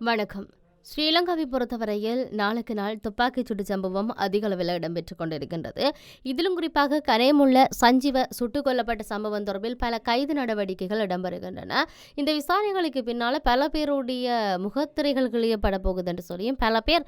வணக்கம். ஸ்ரீலங்காவை பொறுத்தவரையில் நாளுக்கு நாள் துப்பாக்கிச் சூடு சம்பவம் அதிக அளவில் இடம்பெற்றுக் கொண்டிருக்கின்றது. இதிலும் குறிப்பாக கரையமுள்ள சஞ்சீவ சுட்டுக் கொல்லப்பட்ட சம்பவம் தொடர்பில் பல கைது நடவடிக்கைகள் இடம்பெறுகின்றன. இந்த விசாரணைகளுக்கு பின்னால் பல பேருடைய முகத்திரைகள் கிளியப்பட போகுது என்று சொல்லியும் பல பேர்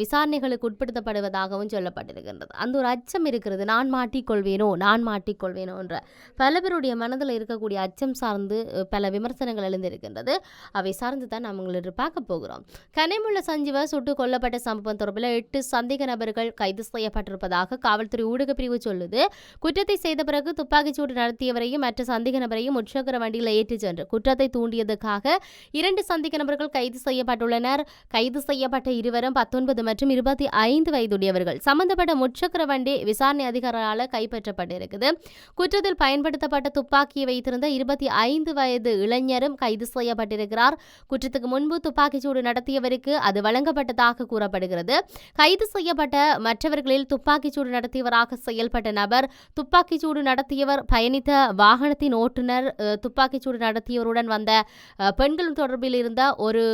விசாரணைகளுக்கு உட்படுத்தப்படுவதாகவும் சொல்லப்பட்டிருக்கின்றது. அந்த ஒரு அச்சம் இருக்கிறது. நான் மாட்டிக்கொள்வேனோ நான் மாட்டிக்கொள்வேனோ என்ற பல பேருடைய மனதில் இருக்கக்கூடிய அச்சம் சார்ந்து பல விமர்சனங்கள் எழுந்திருக்கின்றது. அவை சார்ந்து தான் நாம் உங்களிடம் பார்க்க போகிறோம். சென்னைமுள்ள சஞ்சீவ சுட்டுக் கொல்லப்பட்ட சம்பவம் தொடர்பில் எட்டு சந்தேக நபர்கள் கைது செய்யப்பட்டிருப்பதாக காவல்துறை ஊடகப் பிரிவு சொல்லுது. குற்றத்தை செய்த பிறகு துப்பாக்கிச்சூடு நடத்தியவரையும் மற்ற சந்தேக நபரையும் உற்சக்கர வண்டியில் ஏற்றிச் சென்று குற்றத்தை தூண்டியதுக்காக இரண்டு சந்தேக நபர்கள் கைது செய்யப்பட்டுள்ளனர். கைது செய்யப்பட்ட இருவரும் பத்தொன்பது மற்றும் இருபத்தி ஐந்து வயதுடையவர்கள். சம்பந்தப்பட்ட முச்சக்கர வண்டி விசாரணை அதிகாரியால் கைப்பற்றப்பட்டிருக்குது. குற்றத்தில் பயன்படுத்தப்பட்ட துப்பாக்கியை வைத்திருந்த இருபத்தி ஐந்து வயது இளைஞரும் கைது செய்யப்பட்டிருக்கிறார். குற்றத்துக்கு முன்பு துப்பாக்கிச்சூடு நடத்தியவருக்கு அது வழங்கப்பட்டதாக கூறப்படுகிறது. கைது செய்யப்பட்ட மற்றவர்களில் துப்பாக்கிச்சூடு நடத்தியவராக செயல்பட்ட நபர் துப்பாக்கிச்சூடு நடத்தியவர் பயணித்த வாகனத்தின் ஓட்டுநர் துப்பாக்கிச்சூடு நடத்தியவருடன் வந்த பெண்கள் தொடர்பில் இருந்த ஒரு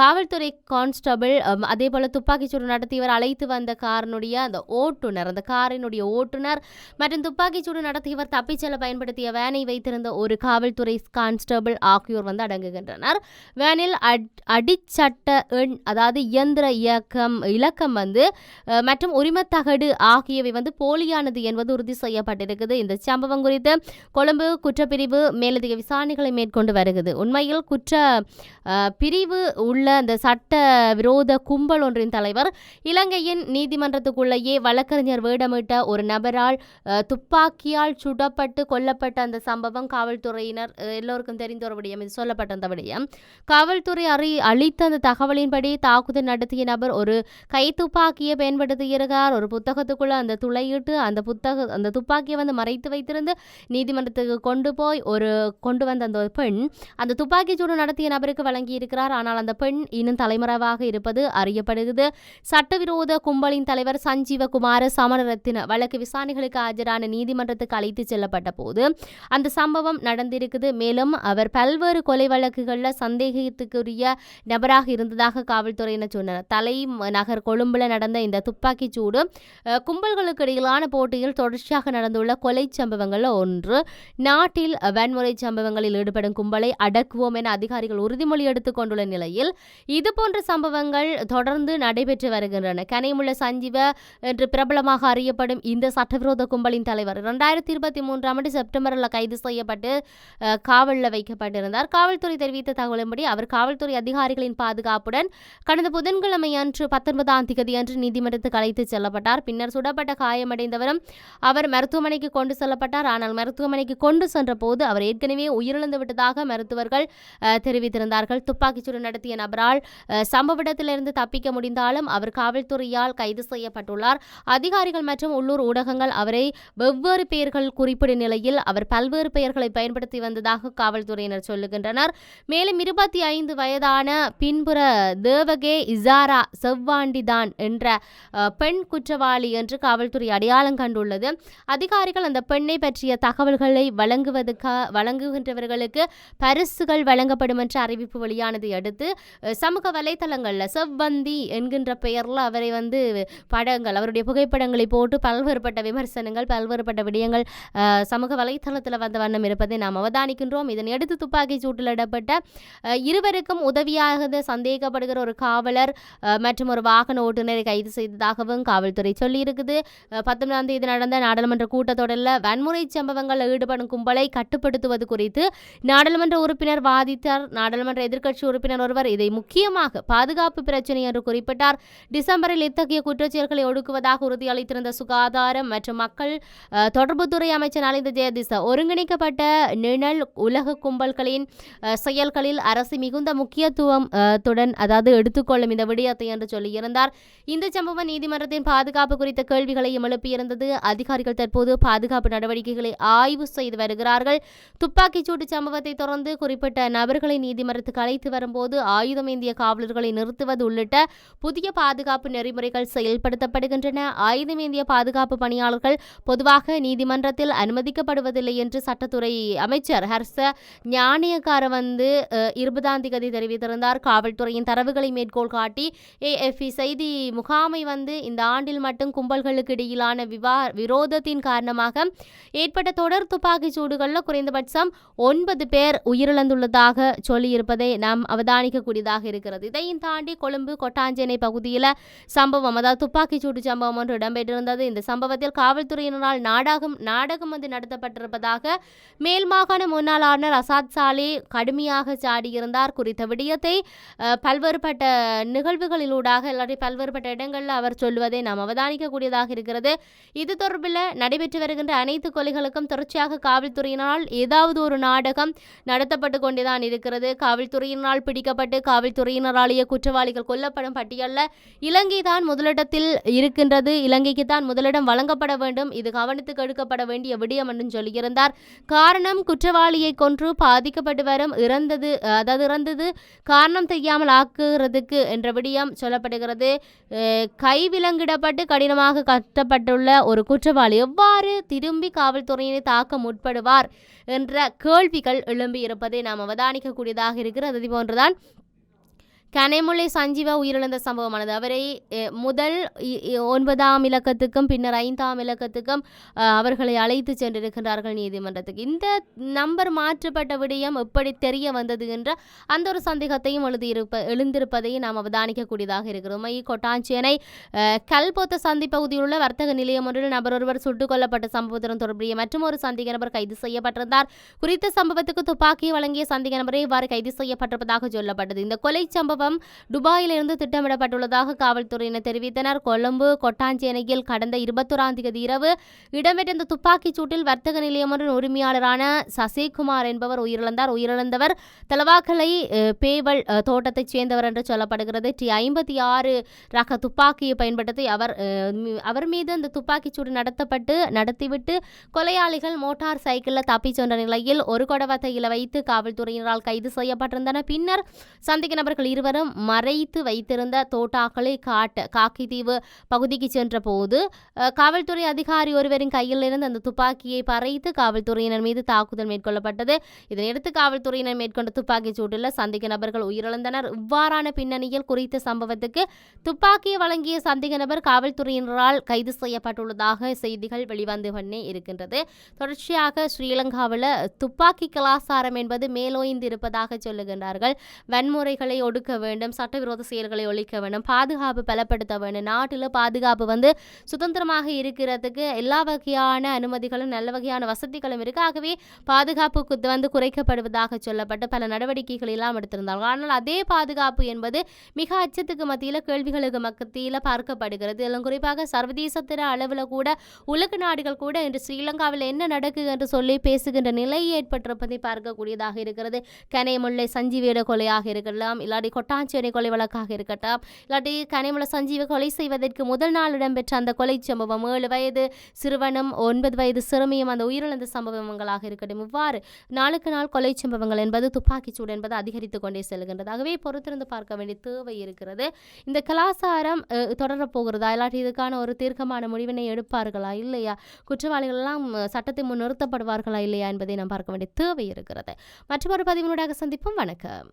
காவல்துறை கான்ஸ்டபிள் அதே போல துப்பாக்கிச்சூடு நடத்தியவர் அழைத்து வந்த காரனுடைய அந்த ஓட்டுநர் அந்த காரினுடைய ஓட்டுநர் மற்றும் துப்பாக்கிச்சூடு நடத்தியவர் தப்பிச் செல்ல பயன்படுத்திய வேனை வைத்திருந்த ஒரு காவல்துறை கான்ஸ்டபிள் ஆகியோர் வந்து அடங்குகின்றனர். வேனில் அட் சட்ட எண் அதாவது இயந்திர இயக்கம் இலக்கம் வந்து மற்றும் உரிமத்தகடு ஆகியவை வந்து போலியானது என்பது உறுதி செய்யப்பட்டிருக்குது. இந்த சம்பவம் குறித்து கொழும்பு குற்றப்பிரிவு மேலதிக விசாரணைகளை மேற்கொண்டு வருகிறது. உண்மையில் குற்ற பிரிவு உள்ள அந்த சட்ட விரோத கும்பல் ஒன்றின் தலைவர் இலங்கையின் நீதிமன்றத்துக்குள்ளேயே வழக்கறிஞர் வேடமிட்ட ஒரு நபரால் துப்பாக்கியால் சுடப்பட்டு கொல்லப்பட்ட அந்த சம்பவம் காவல்துறையினர் எல்லோருக்கும் தெரிந்த ஒரு விடயம். இது சொல்லப்பட்ட அந்த விடயம். காவல்துறை அறி அளித்த அந்த தகவலின்படி தாக்குதல் நடத்திய நபர் ஒரு கைத்துப்பாக்கியை பயன்படுத்தியிருக்கார் ஒரு புத்தகத்துக்குள்ள அந்த துளையிட்டு அந்த புத்தக அந்த துப்பாக்கியை வந்து மறைத்து வைத்திருந்து நீதிமன்றத்துக்கு கொண்டு போய் ஒரு கொண்டு வந்த அந்த ஒரு பெண் அந்த துப்பாக்கிச் சூடு நடத்திய நபருக்கு வழங்கி இருக்கிறார். ஆனால் அந்த பெண் இன்னும் தலைமறைவாக இருப்பது அறியப்படுகிறது. சட்டவிரோத கும்பலின் தலைவர் சஞ்சீவகுமார சமரரத்தின வழக்கு விசாரணைகளுக்கு ஆஜரான நீதிமன்றத்துக்கு அழைத்து செல்லப்பட்ட போது அந்த சம்பவம் நடந்திருக்குது. மேலும் அவர் பல்வேறு கொலை வழக்குகளில் சந்தேகத்துக்குரிய நபராக இருந்ததாக காவல்துறையினர் சொன்னனர். தலை நகர் கொழும்புல நடந்த இந்த துப்பாக்கிச் சூடு கும்பல்களுக்கு இடையிலான போட்டியில் தொடர்ச்சியாக நடந்துள்ள கொலை சம்பவங்களில் ஒன்று. நாட்டில் வன்முறை சம்பவங்களில் ஈடுபடும் கும்பலை அடக்குவோம் என அதிகாரிகள் உறுதிமொழி எடுத்துக் கொண்டுள்ள நிலையில் இதுபோன்ற சம்பவங்கள் தொடர்ந்து நடைபெற்று வருகின்றன. கனிமுள்ள சஞ்சீவ என்று பிரபலமாக அறியப்படும் இந்த சட்டவிரோத கும்பலின் தலைவர் இரண்டாயிரத்தி இருபத்தி மூன்றாம் ஆண்டு செப்டம்பரில் கைது செய்யப்பட்டு காவலில் வைக்கப்பட்டிருந்தார். காவல்துறை தெரிவித்த தகவலின்படி அவர் காவல்துறை அதிகாரிகளின் பாதுகாப்புடன் கடந்த புதன்கிழமை அன்று பத்தொன்பதாம் தேதி அன்று நீதிமன்றத்துக்கு அழைத்து செல்லப்பட்டார். பின்னர் சுடப்பட்ட காயமடைந்தவரும் அவர் மருத்துவமனைக்கு கொண்டு செல்லப்பட்டார். ஆனால் மருத்துவமனைக்கு கொண்டு சென்ற போது அவர் ஏற்கனவே உயிரிழந்து விட்டதாக மருத்துவர்கள் தெரிவித்திருந்தார்கள். துப்பாக்கிச்சூடு நடத்திய நபரால் சம்பவ இடத்திலிருந்து தப்பிக்க முடிந்தாலும் அவர் காவல்துறையால் கைது செய்யப்பட்டுள்ளார். அதிகாரிகள் மற்றும் உள்ளூர் ஊடகங்கள் அவரை வெவ்வேறு பெயர்கள் குறிப்பிடும் நிலையில் அவர் பல்வேறு பெயர்களை பயன்படுத்தி வந்ததாக காவல்துறையினர் சொல்லுகின்றனர். மேலும் இருபத்தி ஐந்து வயதான பின்புற தேவகே இசாரா செவ்வாண்டிதான் என்ற பெண் குற்றவாளி என்று காவல்துறை அடையாளம் கண்டுள்ளது. அதிகாரிகள் அந்த பெண்ணை பற்றிய தகவல்களை வழங்குவதுக்காக வழங்குகின்றவர்களுக்கு பரிசுகள் வழங்கப்படும் என்ற அறிவிப்பு வெளியானதை அடுத்து சமூக வலைத்தளங்களில் செவ்வந்தி என்கின்ற பெயரில் அவரை வந்து படங்கள் அவருடைய புகைப்படங்களை போட்டு பல்வேறுபட்ட விமர்சனங்கள் பல்வேறுபட்ட விடயங்கள் சமூக வலைத்தளத்தில் வந்த வண்ணம் இருப்பதை நாம் அவதானிக்கின்றோம். இதனையடுத்து துப்பாக்கி சூட்டிலிடப்பட்ட இருவருக்கும் உதவியாக சந்தேகப்படுகிற ஒரு காவலர் மற்றும் ஒரு வாகன ஓட்டுநரை கைது செய்ததாகவும் காவல்துறை சொல்லியிருக்குது. பத்தொன்பதாம் தேதி நடந்த நாடாளுமன்ற கூட்டத்தொடரில் வன்முறை சம்பவங்களில் ஈடுபடும் கும்பலை கட்டுப்படுத்துவது குறித்து நாடாளுமன்ற உறுப்பினர் வாதித்தார் நாடாளுமன்ற எதிர்க்கட்சி உறுப்பினர் ஒருவர் இதை முக்கியமாக பாதுகாப்பு பிரச்சனை என்று குறிப்பிட்டார். டிசம்பரில் இத்தகைய குற்றச்செயல்களை ஒடுக்குவதாக உறுதியளித்திருந்த சுகாதாரம் மற்றும் மக்கள் தொடர்புத்துறை அமைச்சர் நலிந்த ஜெயதிச ஒருங்கிணைக்கப்பட்ட நிழல் உலக கும்பல்களின் செயல்களில் அரசு மிகுந்த முக்கியத்துவம் அஹ், அதாவது எடுத்துக்கொள்ளும் இந்த விடயத்தை என்று சொல்லியிருந்தார் இந்த சம்பவம் நீதிமன்றத்தின் பாதுகாப்பு குறித்த கேள்விகளையும் எழுப்பியிருந்தது. அதிகாரிகள் தற்போது பாதுகாப்பு நடவடிக்கைகளை ஆய்வு செய்து வருகிறார்கள். துப்பாக்கிச் சூட்டு சம்பவத்தை தொடர்ந்து குறிப்பிட்ட நபர்களை நீதிமன்றத்துக்கு அழைத்து வரும்போது ஆயுதம் ஏந்திய காவலர்களை நிறுத்துவது உள்ளிட்ட புதிய பாதுகாப்பு நெறிமுறைகள் செயல்படுத்தப்படுகின்றன. ஆயுதம் ஏந்திய பாதுகாப்பு பணியாளர்கள் பொதுவாக நீதிமன்றத்தில் அனுமதிக்கப்படுவதில்லை என்று சட்டத்துறை அமைச்சர் ஹர்ஷ ஞானியக்கார வந்து இருபதாம் தேதி தெரிவித்திருந்தார். காவல்துறை காவல்துறையின் தரவுகளை மேற்கோள் காட்டி ஏஎஃப்இ செய்தி முகாமை வந்து இந்த ஆண்டில் மட்டும் கும்பல்களுக்கு இடையிலான விவா விரோதத்தின் காரணமாக ஏற்பட்ட தொடர் துப்பாக்கிச் சூடுகளில் குறைந்தபட்சம் ஒன்பது பேர் உயிரிழந்துள்ளதாக சொல்லியிருப்பதை நாம் அவதானிக்கக்கூடியதாக இருக்கிறது. இதையும் தாண்டி கொழும்பு கொட்டாஞ்சேனை பகுதியில் சம்பவம் அதாவது துப்பாக்கிச் சூடு சம்பவம் ஒன்று இடம்பெற்றிருந்தது. இந்த சம்பவத்தில் காவல்துறையினரால் நாடகம் நாடகம் வந்து நடத்தப்பட்டிருப்பதாக மேல் மாகாண முன்னாள் ஆளுநர் அசாத் சாலே கடுமையாக சாடியிருந்தார். குறித்த விடயத்தை பல்வேறுபட்ட நிகழ்வுகளிலூடாக இல்லாட்டி பல்வேறுபட்ட இடங்களில் அவர் சொல்லுவதை நாம் அவதானிக்கக்கூடியதாக இருக்கிறது. இது தொடர்பில் நடைபெற்று வருகின்ற அனைத்து கொலைகளுக்கும் தொடர்ச்சியாக காவல்துறையினால் ஏதாவது ஒரு நாடகம் நடத்தப்பட்டு கொண்டுதான் இருக்கிறது. காவல்துறையினால் பிடிக்கப்பட்டு காவல்துறையினராலேயே குற்றவாளிகள் கொல்லப்படும் பட்டியலில் இலங்கை தான் முதலிடத்தில் இருக்கின்றது. இலங்கைக்கு தான் முதலிடம் வழங்கப்பட வேண்டும். இது கவனத்துக்கு எடுக்கப்பட வேண்டிய விடயம் என்றும் சொல்லியிருந்தார். காரணம் குற்றவாளியை கொன்று பாதிக்கப்பட்டு வரும் இறந்தது அதாவது இறந்தது காரணம் தெரியாமல் ஆக்குறதுக்கு என்ற விடியம் சொல்லப்படுகிறது கைவிலங்கிடப்பட்டு கடினமாக கட்டப்பட்டுள்ள ஒரு குற்றவாளி எவ்வாறு திரும்பி காவல்துறையினை தாக்க முற்படுவார் என்ற கேள்விகள் எழும்பி இருப்பதை நாம் அவதானிக்கக்கூடியதாக இருக்கிறது. அது போன்றுதான் கனைமுல்லை சஞ்சீவா உயிரிழந்த சம்பவமானது. அவரை முதல் இ- ஒன்பதாம் இலக்கத்துக்கும் பின்னர் ஐந்தாம் இலக்கத்துக்கும் அவர்களை அழைத்து சென்றிருக்கின்றார்கள் நீதிமன்றத்துக்கு. இந்த நம்பர் மாற்றப்பட்ட விடயம் எப்படி தெரிய வந்தது என்ற அந்த ஒரு சந்தேகத்தையும் எழுதியிருப்ப எழுந்திருப்பதையும் நாம் அவதானிக்கக்கூடியதாக இருக்கிறோம். கொட்டாஞ்சேனை கல்பொத்த சந்தி பகுதியில் உள்ள வர்த்தக நிலையம் ஒன்றில் நபர் ஒருவர் சுட்டுக் கொல்லப்பட்ட சம்பவத்துடன் தொடர்புடைய மற்றும் ஒரு சந்தேக நபர் கைது செய்யப்பட்டிருந்தார். குறித்த சம்பவத்துக்கு துப்பாக்கி வழங்கிய சந்தேக நபரே இவ்வாறு கைது செய்யப்பட்டிருப்பதாக சொல்லப்பட்டது. இந்த கொலை சம்பவம் துபாயிலிருந்து திட்டமிடப்பட்டுள்ளதாக காவல்துறையினர் தெரிவித்தனர். கொழும்பு கொட்டாஞ்சேனையில் கடந்த இருபத்தொராம் தேதி இரவு இடம்பெற்ற இந்த துப்பாக்கிச் சூட்டில் வர்த்தக நிலையம் ஒன்றின் உரிமையாளரான சசிகுமார் என்பவர் உயிரிழந்தார். உயிரிழந்தவர் தலவாக்கலை பேவல் தோட்டத்தைச் சேர்ந்தவர் என்று சொல்லப்படுகிறது. டி ஐம்பத்தி ஆறு ரக துப்பாக்கியை பயன்படுத்தி அவர் அவர் மீது அந்த துப்பாக்கிச் சூடு நடத்தப்பட்டு நடத்திவிட்டு கொலையாளிகள் மோட்டார் சைக்கிளில் தப்பிச் சென்ற நிலையில் ஒரு கொடவத்தையில் வைத்து காவல்துறையினரால் கைது செய்யப்பட்டிருந்தனர். பின்னர் சந்தேக நபர்கள் இருவரும் மறைத்து வைத்திருந்த தோட்டாக்களை காட்ட காக்கித்தீவு பகுதிக்கு சென்ற போது காவல்துறை அதிகாரி ஒருவரின் கையில் இருந்து அந்த துப்பாக்கியை பறைத்து காவல்துறையினர் மீது தாக்குதல் மேற்கொள்ளப்பட்டது. இதனையடுத்து காவல்துறையினர் மேற்கொண்ட துப்பாக்கிச் சூட்டில் சந்தேக நபர்கள் உயிரிழந்தனர். இவ்வாறான பின்னணியில் குறித்த சம்பவத்துக்கு துப்பாக்கியை வழங்கிய சந்தேக நபர் காவல்துறையினரால் கைது செய்யப்பட்டுள்ளதாக செய்திகள் வெளிவந்து கொண்டே இருக்கின்றது. தொடர்ச்சியாக ஸ்ரீலங்காவில் துப்பாக்கி கலாசாரம் என்பது மேலோய்ந்து இருப்பதாக சொல்லுகின்றார்கள். வன்முறைகளை ஒடுக்க வேண்டும் சட்டவிரோத செயல்களை ஒழிக்க வேண்டும் பாதுகாப்பு பலப்படுத்த வேண்டும். நாட்டில் பாதுகாப்பு வந்து சுதந்திரமாக இருக்கிறதுக்கு எல்லா வகையான அனுமதிகளும் நல்ல வகையான வசதிகளும் இருக்கு. ஆகவே பாதுகாப்பு வந்து குறைக்கப்படுவதாக சொல்லப்பட்டு பல நடவடிக்கைகள் எல்லாம் எடுத்திருந்தார்கள். ஆனால் அதே பாதுகாப்பு என்பது மிக அச்சத்துக்கு மத்தியில் கேள்விகளுக்கு மத்தியில் பார்க்கப்படுகிறது. எல்லாம் குறிப்பாக சர்வதேசத்தின அளவில் கூட உலக நாடுகள் கூட இன்று ஸ்ரீலங்காவில் என்ன நடக்குது என்று சொல்லி பேசுகின்ற நிலை ஏற்பட்டிருப்பதை பார்க்கக்கூடியதாக இருக்கிறது. கனைமுல்லை சஞ்சீவியிட கொலையாக இருக்கலாம் இல்லாடி கொட்டாஞ்சேரி கொலை வழக்காக இருக்கட்டும். இல்லாட்டி கனிமல சஞ்சீவை கொலை செய்வதற்கு முதல் நாள் இடம்பெற்ற அந்த கொலை சம்பவம் ஏழு வயது சிறுவனும் ஒன்பது வயது சிறுமியும் அந்த உயிரிழந்த சம்பவங்களாக இருக்கட்டும். இவ்வாறு நாளுக்கு நாள் கொலை சம்பவங்கள் என்பது துப்பாக்கிச்சூடு என்பது அதிகரித்து கொண்டே செல்கின்றது. ஆகவே பொறுத்திருந்து பார்க்க வேண்டிய தேவை இருக்கிறது. இந்த கலாச்சாரம் தொடரப்போகிறதா போகிறதா? இல்லாட்டி இதுக்கான ஒரு தீர்க்கமான முடிவினை எடுப்பார்களா? இல்லையா? குற்றவாளிகள் எல்லாம் சட்டத்தை முன் நிறுத்தப்படுவார்களா இல்லையா? என்பதை நாம் பார்க்க வேண்டிய தேவை இருக்கிறது. மற்றொரு பதிவினூடாக சந்திப்போம். வணக்கம்.